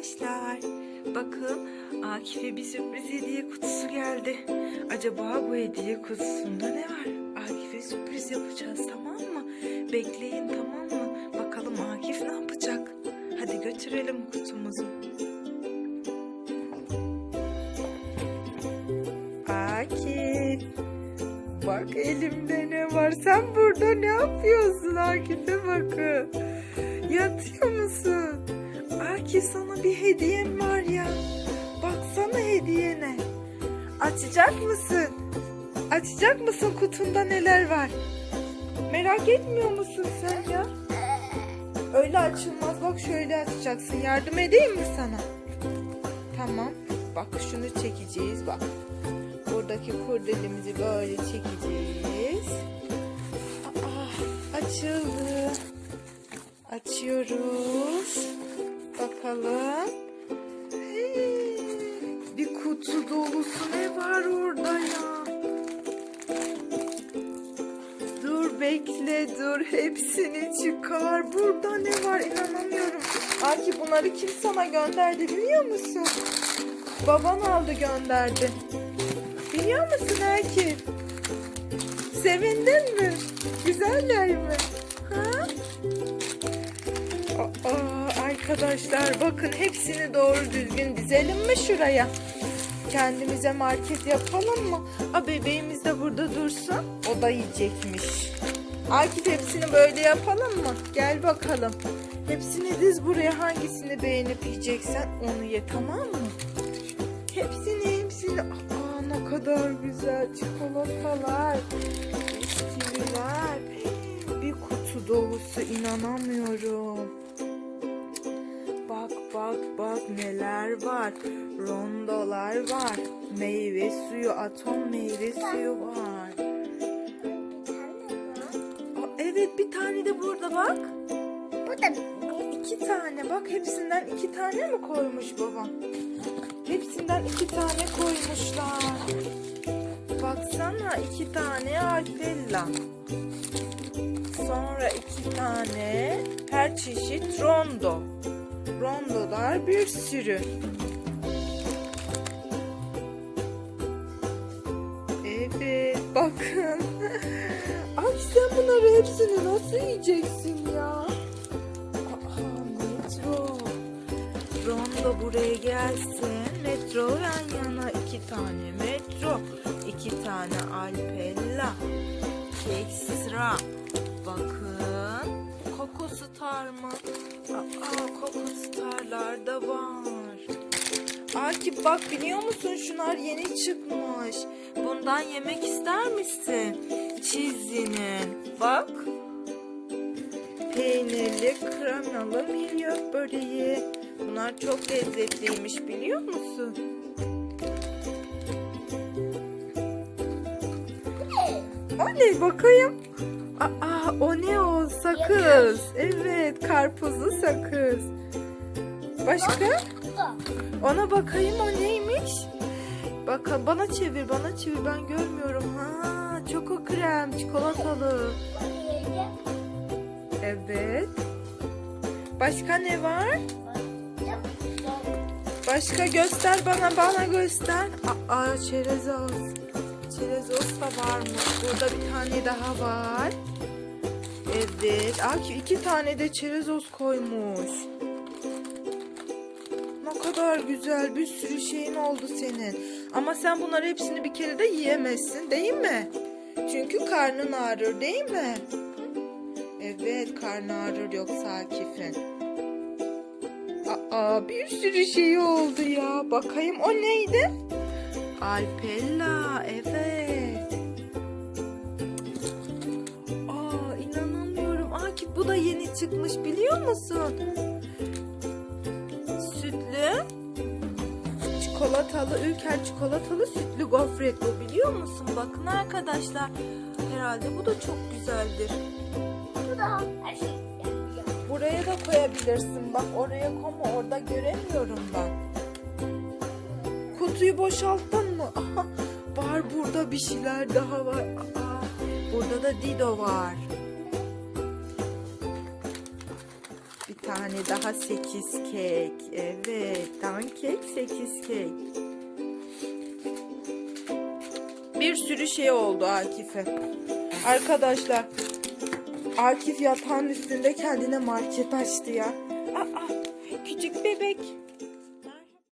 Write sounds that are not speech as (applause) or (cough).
arkadaşlar. Bakın Akif'e bir sürpriz hediye kutusu geldi. Acaba bu hediye kutusunda ne var? Akif'e sürpriz yapacağız tamam mı? Bekleyin tamam mı? Bakalım Akif ne yapacak? Hadi götürelim kutumuzu. Akif. Bak elimde ne var? Sen burada ne yapıyorsun Akif'e bakın. Yatıyor musun? Akif sana bir hediyem var ya. Baksana hediyene. Açacak mısın? Açacak mısın kutunda neler var? Merak etmiyor musun sen ya? Öyle açılmaz. Bak şöyle açacaksın. Yardım edeyim mi sana? Tamam. Bak şunu çekeceğiz bak. Buradaki kurdelemizi böyle çekeceğiz. Aa, açıldı. Açıyoruz. Bakalım. Bir kutu dolusu ne var orada ya? Dur bekle dur hepsini çıkar. Burada ne var inanamıyorum. Akif bunları kim sana gönderdi biliyor musun? Baban aldı gönderdi. Biliyor musun Akif? Sevindin mi? Güzeller mi? Ha? Aa, arkadaşlar bakın hepsini doğru düzgün dizelim mi şuraya? Kendimize market yapalım mı? A bebeğimiz de burada dursun. O da yiyecekmiş. Akif hepsini böyle yapalım mı? Gel bakalım. Hepsini diz buraya hangisini beğenip yiyeceksen onu ye tamam mı? Hepsini hepsini. Aa ne kadar güzel çikolatalar. Bisküviler. Bir kutu dolusu inanamıyorum. Bak bak bak neler var. Rondolar var. Meyve suyu, atom meyve suyu var. Aa, evet bir tane de burada bak. Bu da İki tane bak hepsinden iki tane mi koymuş babam? Hepsinden iki tane koymuşlar. Baksana iki tane alpella. Sonra iki tane her çeşit rondo. Rondolar bir sürü. Evet bakın. (laughs) Ay sen bunları hepsini nasıl yiyeceksin ya? Aa, metro. Rondo buraya gelsin. Metro yan yana iki tane metro. iki tane alpella. Ekstra. Star mı? Aa, Koko Star'lar da var. Akif bak biliyor musun şunlar yeni çıkmış. Bundan yemek ister misin? Çizinin. Bak. Peynirli kremalı milyon böreği. Bunlar çok lezzetliymiş biliyor musun? O ne bakayım? Aa o ne o sakız. Evet karpuzlu sakız. Başka? Ona bakayım o neymiş? Bak bana çevir bana çevir ben görmüyorum. Ha çoko krem çikolatalı. Evet. Başka ne var? Başka göster bana bana göster. Aa çerezos. Çerezos da varmış. Burada bir tane daha var. Evet. Akif iki tane de çerezos koymuş. Ne kadar güzel bir sürü şeyin oldu senin. Ama sen bunları hepsini bir kere de yiyemezsin değil mi? Çünkü karnın ağrır değil mi? Evet karnı ağrır yoksa Akif'in. Aa bir sürü şey oldu ya. Bakayım o neydi? Alpella evet. Aa inanamıyorum. Akif bu da yeni çıkmış biliyor musun? Sütlü çikolatalı ülker çikolatalı sütlü gofret bu biliyor musun? Bakın arkadaşlar. Herhalde bu da çok güzeldir. Bu da her şey. Buraya da koyabilirsin. Bak oraya koma orada göremiyorum ben. Kutuyu boşalttın mı? Aha, var burada bir şeyler daha var. Aa, burada da Dido var. Bir tane daha 8 kek. Evet, dankek 8 kek. Bir sürü şey oldu Akif'e. Arkadaşlar, Akif yatağın üstünde kendine market açtı ya. Aa, küçük bebek.